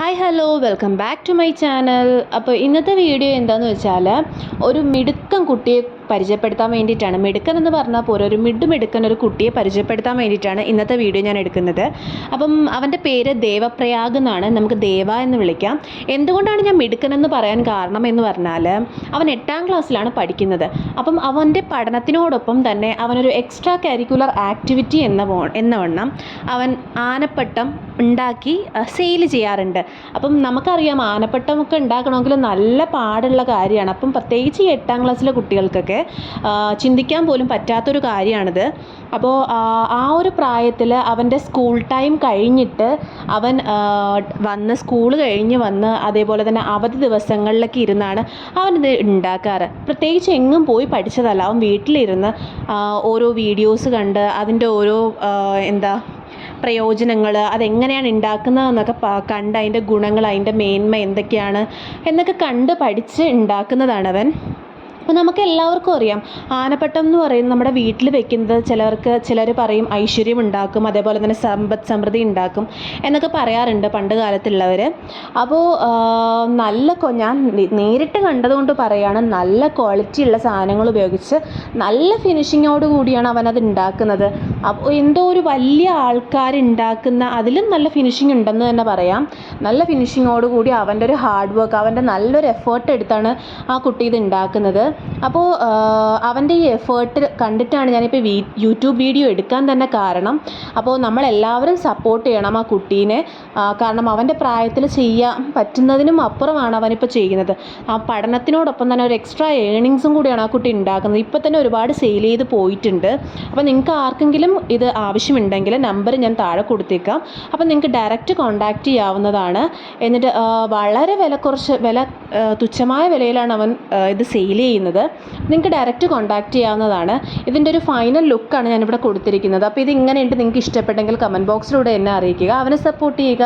Hi hello welcome back to my channel അപ്പോൾ ഇന്നത്തെ video എന്താണെന്ന് വെച്ചാൽ ഒരു മിടുക്കം കുട്ടിയെ പരിചയപ്പെടുത്താൻ വേണ്ടിയിട്ടാണ്. മിടുക്കൻ എന്ന് പറഞ്ഞാൽ പോലും ഒരു മിഡ് മിടുക്കൻ ഒരു കുട്ടിയെ പരിചയപ്പെടുത്താൻ വേണ്ടിയിട്ടാണ് ഇന്നത്തെ വീഡിയോ ഞാൻ എടുക്കുന്നത്. അപ്പം അവന്റെ പേര് ദേവപ്രയാഗ് എന്നാണ്. നമുക്ക് ദേവ എന്ന് വിളിക്കാം. എന്തുകൊണ്ടാണ് ഞാൻ മിടുക്കൻ എന്ന് പറയാൻ കാരണം എന്ന് പറഞ്ഞാൽ അവൻ എട്ടാം ക്ലാസ്സിലാണ് പഠിക്കുന്നത്. അപ്പം അവന്റെ പഠനത്തിനോടൊപ്പം തന്നെ അവനൊരു എക്സ്ട്രാ കരിക്കുലർ ആക്ടിവിറ്റി എന്ന പോ അവൻ ആനപ്പട്ടം ഉണ്ടാക്കി സെയിൽ ചെയ്യാറുണ്ട്. അപ്പം നമുക്കറിയാം ആനപ്പട്ടമൊക്കെ ഉണ്ടാക്കണമെങ്കിൽ നല്ല പാടുള്ള കാര്യമാണ്. അപ്പം പ്രത്യേകിച്ച് എട്ടാം ക്ലാസ്സിലെ കുട്ടികൾക്കൊക്കെ ചിന്തിക്കാൻ പോലും പറ്റാത്തൊരു കാര്യമാണിത്. അപ്പോൾ ആ ഒരു പ്രായത്തിൽ അവന്റെ സ്കൂൾ ടൈം കഴിഞ്ഞിട്ട് അവൻ വന്ന് സ്കൂൾ കഴിഞ്ഞ് വന്ന് അതേപോലെ തന്നെ അവധി ദിവസങ്ങളിലൊക്കെ ഇരുന്നാണ് അവനിത് ഉണ്ടാക്കാറ്. പ്രത്യേകിച്ച് എങ്ങും പോയി പഠിച്ചതല്ല. അവൻ വീട്ടിലിരുന്ന് ഓരോ വീഡിയോസ് കണ്ട് അതിന്റെ ഓരോ എന്താ പ്രയോജനങ്ങൾ അതെങ്ങനെയാണ് ഉണ്ടാക്കുന്നതെന്നൊക്കെ കണ്ട് അതിന്റെ ഗുണങ്ങൾ അതിന്റെ മേന്മ എന്തൊക്കെയാണ് എന്നൊക്കെ കണ്ട് പഠിച്ച് ഉണ്ടാക്കുന്നതാണ് അവൻ അപ്പോൾ നമുക്ക് എല്ലാവർക്കും അറിയാം. ആനപ്പട്ടം എന്ന് പറയുന്നത് നമ്മുടെ വീട്ടിൽ വെക്കുന്നത് ചിലർക്ക് ചിലർ പറയും ഐശ്വര്യം ഉണ്ടാക്കും അതേപോലെ തന്നെ സമ്പദ് സമൃദ്ധി ഉണ്ടാക്കും എന്നൊക്കെ പറയാറുണ്ട് പണ്ട് കാലത്തുള്ളവർ അപ്പോൾ നല്ല ഞാൻ നേരിട്ട് കണ്ടതുകൊണ്ട് പറയുകയാണ് നല്ല ക്വാളിറ്റി ഉള്ള സാധനങ്ങൾ ഉപയോഗിച്ച് നല്ല ഫിനിഷിങ്ങോട് കൂടിയാണ് അവനത് ഉണ്ടാക്കുന്നത്. എന്തോ ഒരു വലിയ ആൾക്കാർ ഉണ്ടാക്കുന്ന അതിലും നല്ല ഫിനിഷിംഗ് ഉണ്ടെന്ന് തന്നെ പറയാം. നല്ല ഫിനിഷിങ്ങോട് കൂടി അവന്റെ ഒരു ഹാർഡ് വർക്ക് അവന്റെ നല്ലൊരു എഫേർട്ട് എടുത്താണ് ആ കുട്ടി ഇത് ഉണ്ടാക്കുന്നത്. അപ്പോൾ അവന്റെ ഈ എഫേർട്ട് കണ്ടിട്ടാണ് ഞാനിപ്പോൾ വീ യൂട്യൂബ് വീഡിയോ എടുക്കാൻ തന്നെ കാരണം അപ്പോൾ നമ്മളെല്ലാവരും സപ്പോർട്ട് ചെയ്യണം ആ കുട്ടീനെ. കാരണം അവന്റെ പ്രായത്തിൽ ചെയ്യാൻ പറ്റുന്നതിനും അപ്പുറമാണ് അവനിപ്പോൾ ചെയ്യുന്നത്. ആ പഠനത്തിനോടൊപ്പം തന്നെ ഒരു എക്സ്ട്രാ ഏണിങ്സും കൂടിയാണ് ആ കുട്ടി ഉണ്ടാക്കുന്നത്. ഇപ്പോൾ തന്നെ ഒരുപാട് സെയിൽ ചെയ്ത് പോയിട്ടുണ്ട്. അപ്പോൾ നിങ്ങൾക്ക് ആർക്കെങ്കിലും ഇത് ആവശ്യമുണ്ടെങ്കിൽ നമ്പർ ഞാൻ താഴെ കൊടുത്തേക്കാം. അപ്പോൾ നിങ്ങൾക്ക് ഡയറക്റ്റ് കോൺടാക്റ്റ് ചെയ്യാവുന്നതാണ്. എന്നിട്ട് വളരെ വില കുറച്ച് വില തുച്ഛമായ വിലയിലാണ് അവൻ ഇത് സെയിൽ ചെയ്യുന്നത്. നിങ്ങൾക്ക് ഡയറക്റ്റ് കോൺടാക്റ്റ് ചെയ്യാവുന്നതാണ്. ഇതിന്റെ ഒരു ഫൈനൽ ലുക്കാണ് ഞാനിവിടെ കൊടുത്തിരിക്കുന്നത്. അപ്പോൾ ഇത് ഇങ്ങനെയുണ്ട് നിങ്ങൾക്ക് ഇഷ്ടപ്പെട്ടെങ്കിൽ കമന്റ് ബോക്സിലൂടെ എന്നെ അറിയിക്കുക. അവനെ സപ്പോർട്ട് ചെയ്യുക.